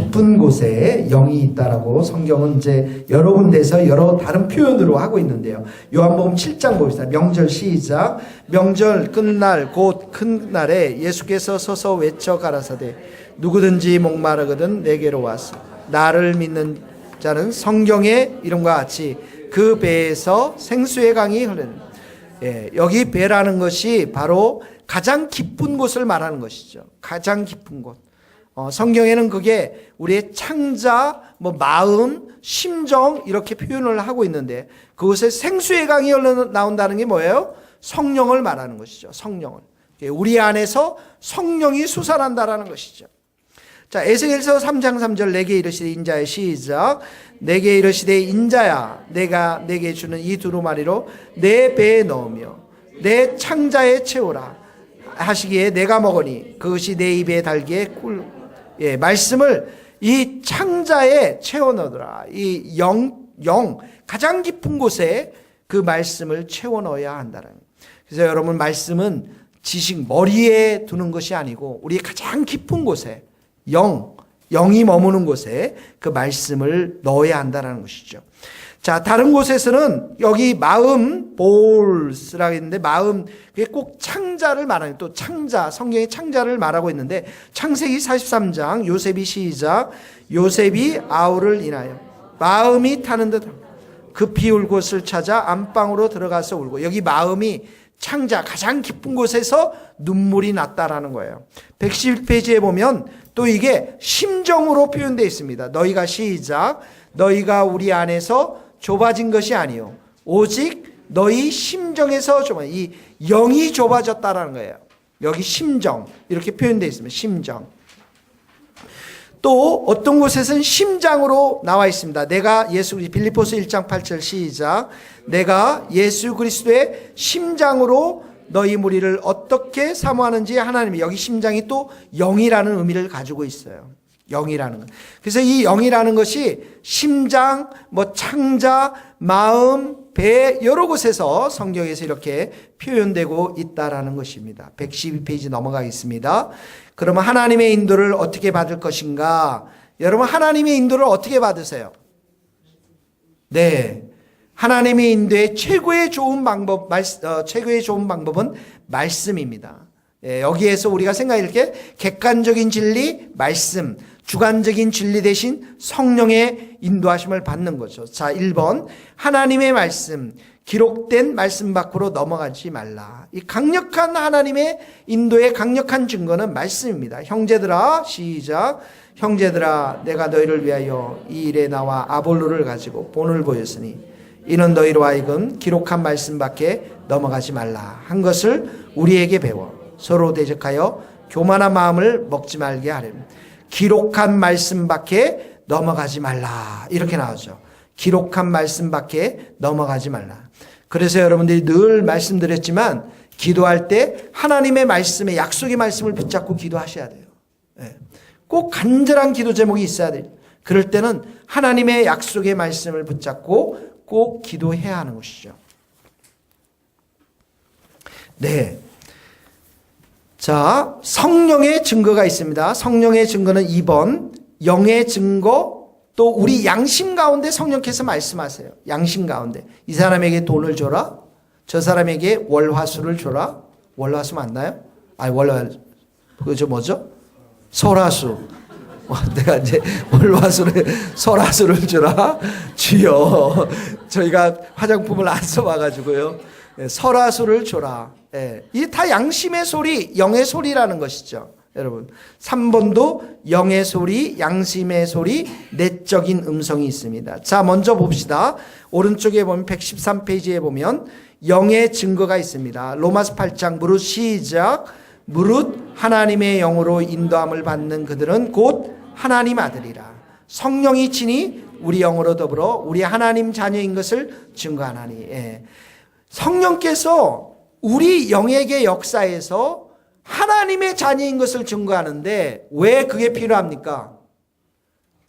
깊은 곳에 영이 있다라고 성경은 이제 여러 군데서 여러 다른 표현으로 하고 있는데요. 요한복음 7장 봅시다. 명절 시작. 명절 끝날 곧 큰 날에 예수께서 서서 외쳐 가라사대 누구든지 목마르거든 내게로 와서 나를 믿는 자는 성경의 이름과 같이 그 배에서 생수의 강이 흐르는 예, 여기 배라는 것이 바로 가장 깊은 곳을 말하는 것이죠. 가장 깊은 곳. 어, 성경에는 그게 우리의 창자, 뭐 마음, 심정 이렇게 표현을 하고 있는데 그곳에 생수의 강이 나온다는 게 뭐예요? 성령을 말하는 것이죠. 성령을. 예, 우리 안에서 성령이 수산한다라는 것이죠. 자, 에스겔서 3장 3절 내게 이르시되 인자의 시작 내게 이르시되 인자야 내가 내게 주는 이 두루마리로 내 배에 넣으며 내 창자에 채우라 하시기에 내가 먹으니 그것이 내 입에 달기에 꿀 예, 말씀을 이 창자에 채워 넣으라. 이 영, 영, 가장 깊은 곳에 그 말씀을 채워 넣어야 한다는. 그래서 여러분, 말씀은 지식, 머리에 두는 것이 아니고, 우리 가장 깊은 곳에, 영, 영이 머무는 곳에 그 말씀을 넣어야 한다는 것이죠. 자, 다른 곳에서는 여기 마음, 볼스라고 했는데 마음, 그게 꼭 창자를 말하는, 또 창자, 성경의 창자를 말하고 있는데 창세기 43장 요셉이 시작, 요셉이 아우를 인하여 마음이 타는 듯 급히 울 곳을 찾아 안방으로 들어가서 울고 여기 마음이 창자 가장 깊은 곳에서 눈물이 났다라는 거예요. 111페이지에 보면 또 이게 심정으로 표현되어 있습니다. 너희가 시작 너희가 우리 안에서 좁아진 것이 아니요 오직 너희 심정에서 좁아 이 영이 좁아졌다라는 거예요. 여기 심정 이렇게 표현되어 있습니다. 심정. 또 어떤 곳에서는 심장으로 나와 있습니다. 내가 예수 빌리포스 1장 8절 시작. 내가 예수 그리스도의 심장으로 너희 무리를 어떻게 사모하는지 하나님이 여기 심장이 또 영이라는 의미를 가지고 있어요. 영이라는 것. 그래서 이 영이라는 것이 심장, 뭐 창자, 마음, 배 여러 곳에서 성경에서 이렇게 표현되고 있다라는 것입니다. 112페이지 넘어가겠습니다. 그러면 하나님의 인도를 어떻게 받을 것인가? 여러분 하나님의 인도를 어떻게 받으세요? 네. 하나님의 인도의 최고의 좋은 방법, 말, 어, 최고의 좋은 방법은 말씀입니다. 예, 여기에서 우리가 생각할 게 객관적인 진리, 말씀, 주관적인 진리 대신 성령의 인도하심을 받는 거죠. 자, 1번. 하나님의 말씀, 기록된 말씀 밖으로 넘어가지 말라. 이 강력한 하나님의 인도의 강력한 증거는 말씀입니다. 형제들아, 시작. 형제들아, 내가 너희를 위하여 이 일에 나와 아볼로를 가지고 본을 보였으니 이는 너희로 하여금 기록한 말씀 밖에 넘어가지 말라. 한 것을 우리에게 배워 서로 대적하여 교만한 마음을 먹지 말게 하렴. 기록한 말씀 밖에 넘어가지 말라. 이렇게 나오죠. 기록한 말씀 밖에 넘어가지 말라. 그래서 여러분들이 늘 말씀드렸지만 기도할 때 하나님의 말씀에 약속의 말씀을 붙잡고 기도하셔야 돼요. 예. 꼭 간절한 기도 제목이 있어야 돼요. 그럴 때는 하나님의 약속의 말씀을 붙잡고 꼭 기도해야 하는 것이죠. 네. 자, 성령의 증거가 있습니다. 성령의 증거는 2번, 영의 증거, 또 우리 양심 가운데 성령께서 말씀하세요. 양심 가운데. 이 사람에게 돈을 줘라. 저 사람에게 월화수를 줘라. 월화수 맞나요? 아니, 월화, 그저 뭐죠? 설화수. 어, 내가 이제 월화수를, 설화수를 주라. 주여. 저희가 화장품을 안 써봐가지고요. 예, 설화수를 줘라. 예, 이게 다 양심의 소리, 영의 소리라는 것이죠. 여러분. 3번도 영의 소리, 양심의 소리, 내적인 음성이 있습니다. 자, 먼저 봅시다. 오른쪽에 보면 113페이지에 보면 영의 증거가 있습니다. 로마스 8장 무릇 시작. 무릇 하나님의 영으로 인도함을 받는 그들은 곧 하나님 아들이라. 성령이 친히 우리 영으로 더불어 우리 하나님 자녀인 것을 증거하나니. 예. 성령께서 우리 영에게 역사에서 하나님의 자녀인 것을 증거하는데 왜 그게 필요합니까?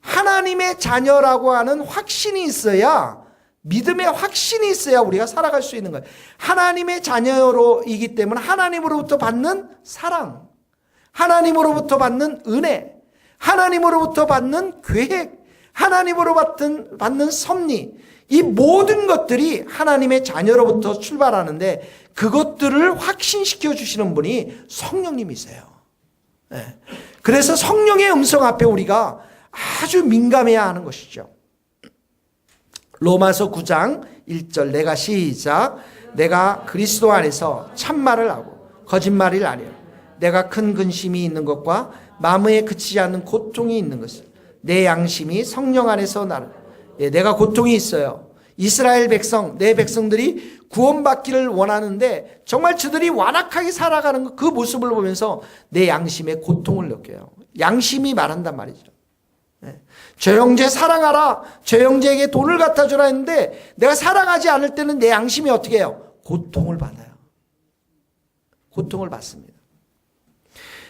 하나님의 자녀라고 하는 확신이 있어야 믿음의 확신이 있어야 우리가 살아갈 수 있는 거예요. 하나님의 자녀로이기 때문에 하나님으로부터 받는 사랑, 하나님으로부터 받는 은혜, 하나님으로부터 받는 계획, 하나님으로 받는, 받는 섭리, 이 모든 것들이 하나님의 자녀로부터 출발하는데 그것들을 확신시켜 주시는 분이 성령님이세요. 예. 그래서 성령의 음성 앞에 우리가 아주 민감해야 하는 것이죠. 로마서 9장 1절 내가 시작 내가 그리스도 안에서 참말을 하고 거짓말을 아니요 내가 큰 근심이 있는 것과 마음에 그치지 않는 고통이 있는 것을 내 양심이 성령 안에서 나를 예, 내가 고통이 있어요. 이스라엘 백성 내 백성들이 구원받기를 원하는데 정말 저들이 완악하게 살아가는 그 모습을 보면서 내 양심에 고통을 느껴요. 양심이 말한단 말이죠. 예. 저 형제 사랑하라. 저 형제에게 돈을 갖다 주라 했는데 내가 사랑하지 않을 때는 내 양심이 어떻게 해요? 고통을 받아요. 고통을 받습니다.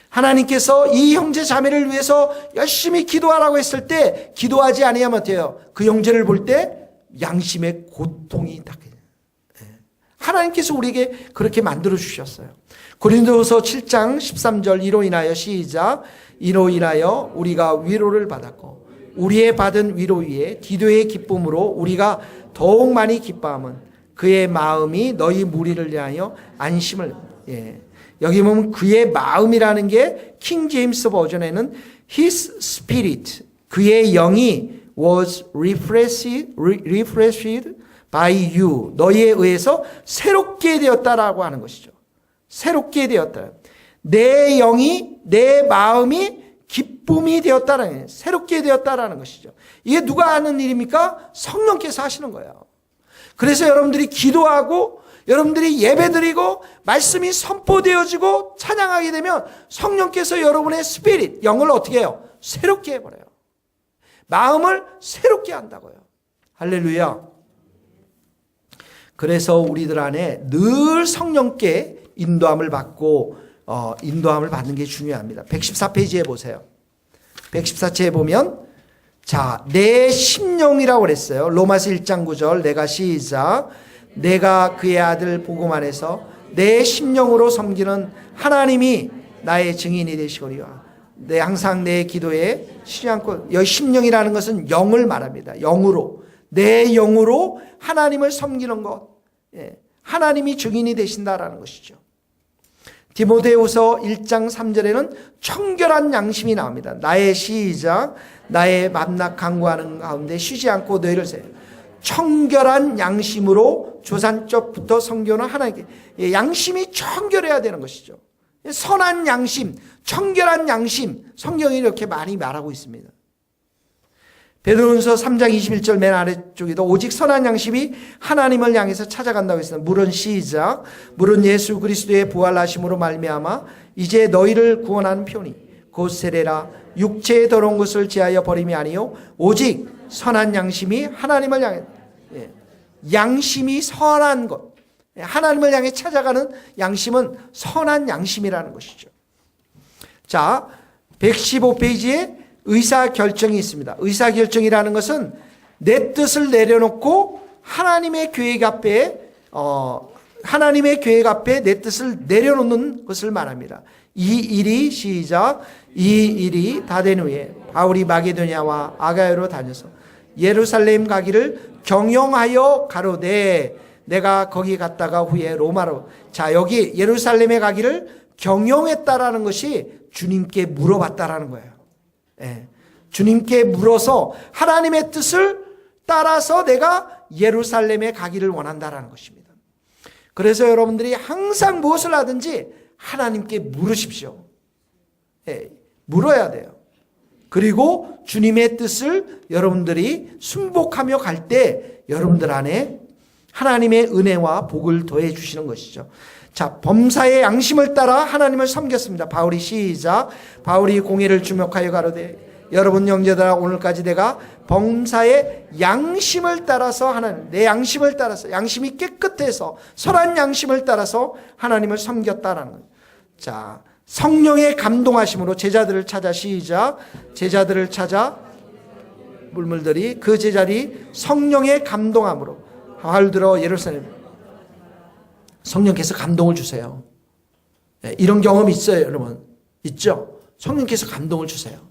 하나님께서 이 형제 자매를 위해서 열심히 기도하라고 했을 때 기도하지 아니하면 어때요? 그 형제를 볼 때 양심의 고통이 딱 예. 하나님께서 우리에게 그렇게 만들어 주셨어요. 고린도서 7장 13절 이로 인하여 시작 이로 인하여 우리가 위로를 받았고 우리의 받은 위로 위에 기도의 기쁨으로 우리가 더욱 많이 기뻐함은 그의 마음이 너희 무리를 위하여 안심을 예. 여기 보면 그의 마음이라는 게 킹 제임스 버전에는 his spirit 그의 영이 was refreshed, refreshed by you 너희에 의해서 새롭게 되었다라고 하는 것이죠. 새롭게 되었다. 내 영이 내 마음이 기쁨이 되었다라는. 새롭게 되었다라는 것이죠. 이게 누가 하는 일입니까? 성령께서 하시는 거예요. 그래서 여러분들이 기도하고 여러분들이 예배드리고 말씀이 선포되어지고 찬양하게 되면 성령께서 여러분의 스피릿 영을 어떻게 해요? 새롭게 해버려요. 마음을 새롭게 한다고요. 할렐루야. 그래서 우리들 안에 늘 성령께 인도함을 받고 어, 인도함을 받는 게 중요합니다. 114페이지에 보세요. 114페이지에 보면 자, 내 심령이라고 그랬어요. 로마서 1장 9절 내가 시작 내가 그의 아들 안에서 내 심령으로 섬기는 하나님이 나의 증인이 되시거니와 내 항상 내 기도에 쉬지 않고 여 심령이라는 것은 영을 말합니다. 영으로 내 영으로 하나님을 섬기는 것, 예, 하나님이 증인이 되신다라는 것이죠. 디모데후서 1장 3절에는 청결한 양심이 나옵니다. 나의 시작, 나의 맘낙 강구하는 가운데 쉬지 않고 너희를 세. 청결한 양심으로 조산적부터 성교는 하나님께 예, 양심이 청결해야 되는 것이죠. 선한 양심, 청결한 양심, 성경이 이렇게 많이 말하고 있습니다. 베드로전서 3장 21절 맨 아래쪽에도 오직 선한 양심이 하나님을 향해서 찾아간다고 했습니다. 물은 시작, 물은 예수 그리스도의 부활하심으로 말미암아 이제 너희를 구원하는 편이 곧 세례라 육체의 더러운 것을 지하여 버림이 아니요 오직 선한 양심이 하나님을 향해 예, 양심이 선한 것 예, 하나님을 향해 찾아가는 양심은 선한 양심이라는 것이죠. 자, 115페이지에 의사 결정이 있습니다. 의사 결정이라는 것은 내 뜻을 내려놓고 하나님의 계획 앞에 어, 하나님의 계획 앞에 내 뜻을 내려놓는 것을 말합니다. 이 일이 시작 이 일이 다 된 후에 바울이 마게도냐와 아가야로 다녀서 예루살렘 가기를 경영하여 가로되 내가 거기 갔다가 후에 로마로 자 여기 예루살렘에 가기를 경영했다라는 것이 주님께 물어봤다라는 거예요. 예. 주님께 물어서 하나님의 뜻을 따라서 내가 예루살렘에 가기를 원한다라는 것입니다. 그래서 여러분들이 항상 무엇을 하든지 하나님께 물으십시오. 예. 물어야 돼요. 그리고 주님의 뜻을 여러분들이 순복하며 갈 때 여러분들 안에 하나님의 은혜와 복을 더해 주시는 것이죠. 자, 범사의 양심을 따라 하나님을 섬겼습니다. 바울이 시작. 바울이 공의를 주목하여 가로되 여러분 형제들아 오늘까지 내가 범사의 양심을 따라서 하나님 내 양심을 따라서 양심이 깨끗해서 선한 양심을 따라서 하나님을 섬겼다라는 거예요. 자, 성령의 감동하심으로 제자들을 찾아 시작. 제자들을 찾아 물물들이 그 제자리 성령의 감동함으로 하루 들어 예루살렘 성령께서 감동을 주세요. 네, 이런 경험 있어요, 여러분. 있죠? 성령께서 감동을 주세요.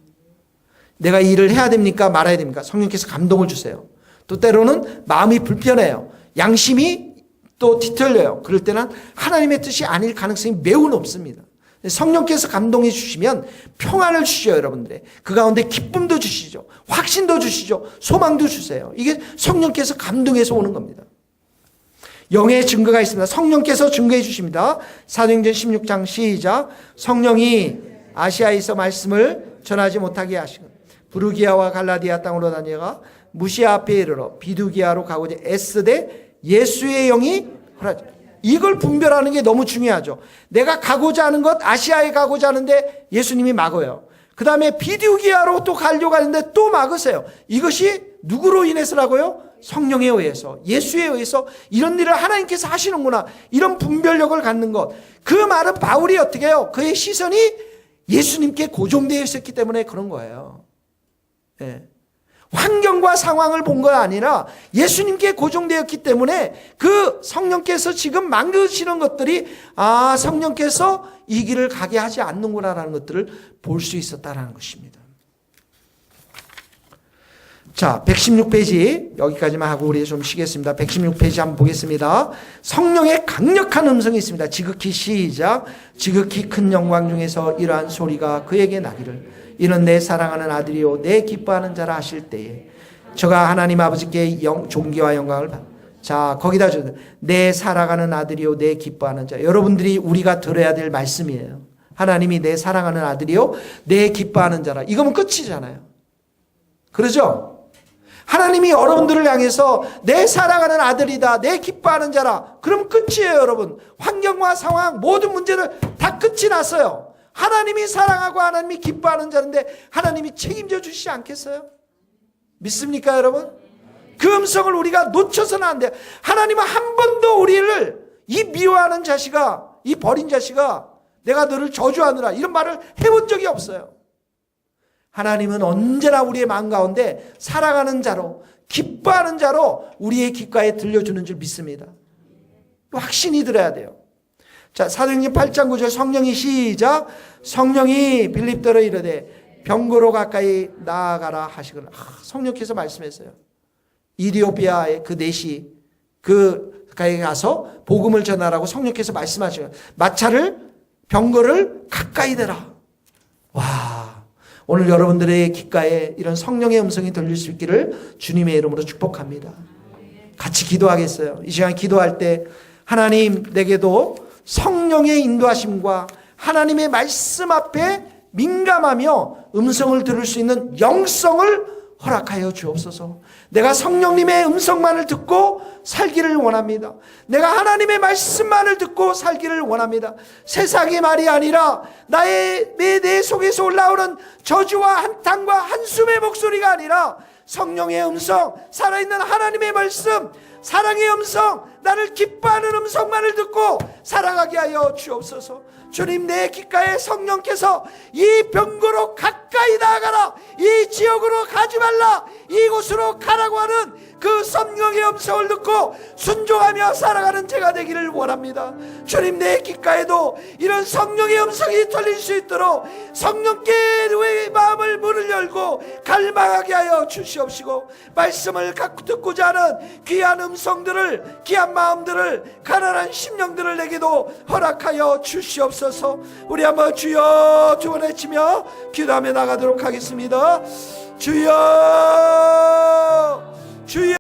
내가 이 일을 해야 됩니까? 말아야 됩니까? 성령께서 감동을 주세요. 또 때로는 마음이 불편해요. 양심이 또 뒤틀려요. 그럴 때는 하나님의 뜻이 아닐 가능성이 매우 높습니다. 성령께서 감동해 주시면 평안을 주시죠, 여러분들의. 그 가운데 기쁨도 주시죠. 확신도 주시죠. 소망도 주세요. 이게 성령께서 감동해서 오는 겁니다. 영의 증거가 있습니다. 성령께서 증거해 주십니다. 사도행전 16장 시작. 성령이 아시아에서 말씀을 전하지 못하게 하시고 부르기아와 갈라디아 땅으로 다녀가 무시아 앞에 이르러 비두기아로 가고자 애쓰되 예수의 영이 허락하지. 이걸 분별하는 게 너무 중요하죠. 내가 가고자 하는 것 아시아에 가고자 하는데 예수님이 막어요. 그 다음에 비두기아로 또 가려고 하는데 또 막으세요. 이것이 누구로 인해서라고요? 성령에 의해서, 예수에 의해서 이런 일을 하나님께서 하시는구나. 이런 분별력을 갖는 것. 그 말은 바울이 어떻게 해요? 그의 시선이 예수님께 고정되어 있었기 때문에 그런 거예요. 예. 환경과 상황을 본 거 아니라 예수님께 고정되었기 때문에 그 성령께서 지금 만드시는 것들이 아, 성령께서 이 길을 가게 하지 않는구나라는 것들을 볼 수 있었다라는 것입니다. 자, 116페이지 여기까지만 하고 우리 좀 쉬겠습니다. 116페이지 한번 보겠습니다. 성령의 강력한 음성이 있습니다. 지극히 시작. 지극히 큰 영광 중에서 이러한 소리가 그에게 나기를 이는 내 사랑하는 아들이요 내 기뻐하는 자라 하실 때에 저가 하나님 아버지께 영, 존귀와 영광을 받. 자, 거기다 줘. 내 사랑하는 아들이요 내 기뻐하는 자. 여러분들이 우리가 들어야 될 말씀이에요. 하나님이 내 사랑하는 아들이요 내 기뻐하는 자라. 이거면 끝이잖아요. 그러죠? 하나님이 여러분들을 향해서 내 사랑하는 아들이다, 내 기뻐하는 자라. 그럼 끝이에요, 여러분. 환경과 상황, 모든 문제를 다 끝이 났어요. 하나님이 사랑하고 하나님이 기뻐하는 자인데 하나님이 책임져 주시지 않겠어요? 믿습니까, 여러분? 그 음성을 우리가 놓쳐서는 안 돼요. 하나님은 한 번도 우리를 이 미워하는 자식아, 이 버린 자식아, 내가 너를 저주하느라 이런 말을 해본 적이 없어요. 하나님은 언제나 우리의 마음 가운데 사랑하는 자로, 기뻐하는 자로 우리의 귓가에 들려주는 줄 믿습니다. 확신이 들어야 돼요. 자, 사도행전 8장 9절 성령이 시작. 성령이 빌립더러 이르되 병거로 가까이 나아가라 하시거나. 아, 성령께서 말씀했어요. 이디오피아의 그 내시 그 가까이 가서 복음을 전하라고 성령께서 말씀하시고 마차를 병거를 가까이 대라. 와. 오늘 여러분들의 귓가에 이런 성령의 음성이 들릴 수 있기를 주님의 이름으로 축복합니다. 같이 기도하겠어요. 이 시간 기도할 때 하나님 내게도 성령의 인도하심과 하나님의 말씀 앞에 민감하며 음성을 들을 수 있는 영성을 허락하여 주옵소서. 내가 성령님의 음성만을 듣고 살기를 원합니다. 내가 하나님의 말씀만을 듣고 살기를 원합니다. 세상의 말이 아니라 나의 내, 내 속에서 올라오는 저주와 한탄과 한숨의 목소리가 아니라 성령의 음성, 살아있는 하나님의 말씀, 사랑의 음성, 나를 기뻐하는 음성만을 듣고 살아가게 하여 주옵소서. 주님 내 귓가에 성령께서 이 병고로 가까이 나아가라. 이 지역으로 가지 말라. 이곳으로 가라고 하는 그 성령의 음성을 듣고 순종하며 살아가는 제가 되기를 원합니다. 주님 내 귓가에도 이런 성령의 음성이 들릴 수 있도록 성령께 의 마음을 문을 열고 갈망하게 하여 주시옵시고 말씀을 듣고자 하는 귀한 음성들을 귀한 마음들을 가난한 심령들을 내기도 허락하여 주시옵소서. 우리 한번 주여 주원 외치며 기도하며 나가도록 하겠습니다. 주여 주여.